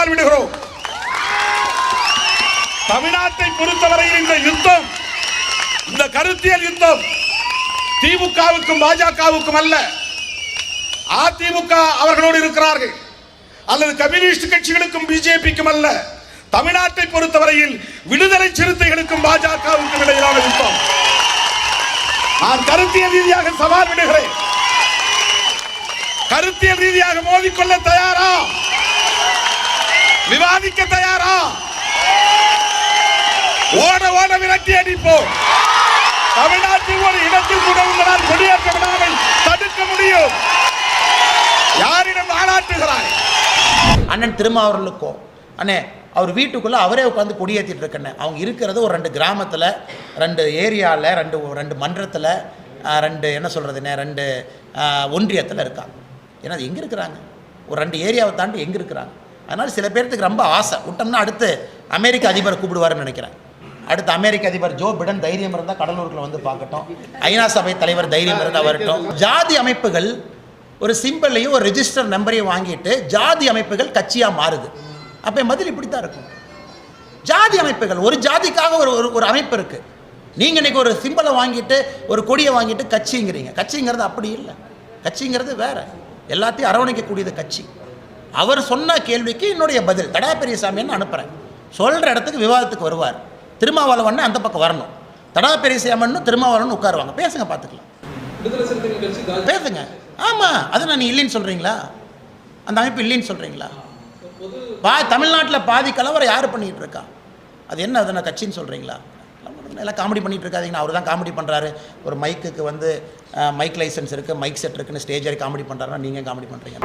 சவால் விடுகிறோம். தமிழ்நாட்டை பொறுத்தவரையில் இந்த யுத்தம் இந்த கருத்தியல் யுத்தம் திமுகவுக்கும் பாஜகவுக்கும் அல்ல. அதிமுக அவர்களோடு இருக்கிறார்கள். அல்லது கம்யூனிஸ்ட் கட்சிகளுக்கும் பிஜேபிக்கும் அல்ல. தமிழ்நாட்டை பொறுத்தவரையில் விடுதலை சிறுத்தைகளுக்கும் பாஜகவுக்கும் இடையிலான யுத்தம். நான் கருத்தியல் ரீதியாக சவால் விடுகிறேன். கருத்தியல் ரீதியாக மோதிக்கொள்ள தயார் சாதிக்க தயாரா? ஓட ஓட விரட்டி அடிப்போம். தமிழ்நாட்டில் ஒரு இடத்தில் கூட உங்களால் குடியேற்ற விடாமல் தடுக்க முடியும். யாரிடம் ஆளாட்டுகிறாய் அண்ணன் திருமாவர்களுக்கோ அண்ணே அவர் வீட்டுக்குள்ளே அவரே உட்காந்து கொடியேற்றிட்டு இருக்கண்ணே. அவங்க இருக்கிறது ஒரு ரெண்டு கிராமத்தில் ரெண்டு ஏரியாவில் ரெண்டு ரெண்டு மன்றத்தில் ரெண்டு என்ன சொல்கிறதுண்ணே ரெண்டு ஒன்றியத்தில் இருக்காங்க ஏன்னா அது எங்கே இருக்கிறாங்க? ஒரு ரெண்டு ஏரியாவை தாண்டி எங்கே இருக்கிறாங்க? அதனால் சில பேர்த்துக்கு ரொம்ப ஆசை. விட்டோம்னா அடுத்து அமெரிக்க அதிபர் கூப்பிடுவாருன்னு நினைக்கிறேன். அடுத்து அமெரிக்க அதிபர் ஜோ பிடன் தைரியம் இருந்தால் கடலூருக்குள்ள வந்து பார்க்கட்டும். ஐநா சபை தலைவர் தைரியம் இருந்தால் வரட்டும். ஜாதி அமைப்புகள் ஒரு சிம்பிளையும் ஒரு ரெஜிஸ்டர் நம்பரையும் வாங்கிட்டு ஜாதி அமைப்புகள் கட்சியாக மாறுது. அப்போ பதில் இப்படி தான் இருக்கும். ஜாதி அமைப்புகள் ஒரு ஜாதிக்காக ஒரு ஒரு அமைப்பு இருக்குது நீங்கள் இன்னைக்கு ஒரு சிம்பிளை வாங்கிட்டு ஒரு கொடியை வாங்கிட்டு கட்சிங்கிறீங்க. கட்சிங்கிறது அப்படி இல்லை. கட்சிங்கிறது வேற. எல்லாத்தையும் அரவணைக்கக்கூடியது கட்சி. அவர் சொன்ன கேள்விக்கு என்னுடைய பதில். தடா பெரியசாமின்னு அனுப்புகிறேன் சொல்கிற இடத்துக்கு விவாதத்துக்கு வருவார். திருமாவளவன் அந்த பக்கம் வரணும். தடா பெரியசாமன்னு திருமாவளவன் உட்காருவாங்க. பேசுங்க பார்த்துக்கலாம். பேசுங்க. ஆமாம் அது நான் நீ இல்லைன்னு சொல்கிறீங்களா அந்த அமைப்பு இல்லைன்னு சொல்கிறீங்களா பா தமிழ்நாட்டில் பாதி கலவரம் யார் பண்ணிகிட்டு இருக்கா? அது என்ன அதை நான் கட்சின்னு சொல்கிறீங்களா எல்லாம் காமெடி பண்ணிகிட்டு அவர் தான் காமெடி பண்ணுறாரு ஒரு மைக்குக்கு வந்து மைக் லைசன்ஸ் இருக்குது மைக் செட் இருக்குன்னு ஸ்டேஜ் காமெடி பண்ணுறாருன்னா நீங்கள் காமெடி பண்ணுறீங்க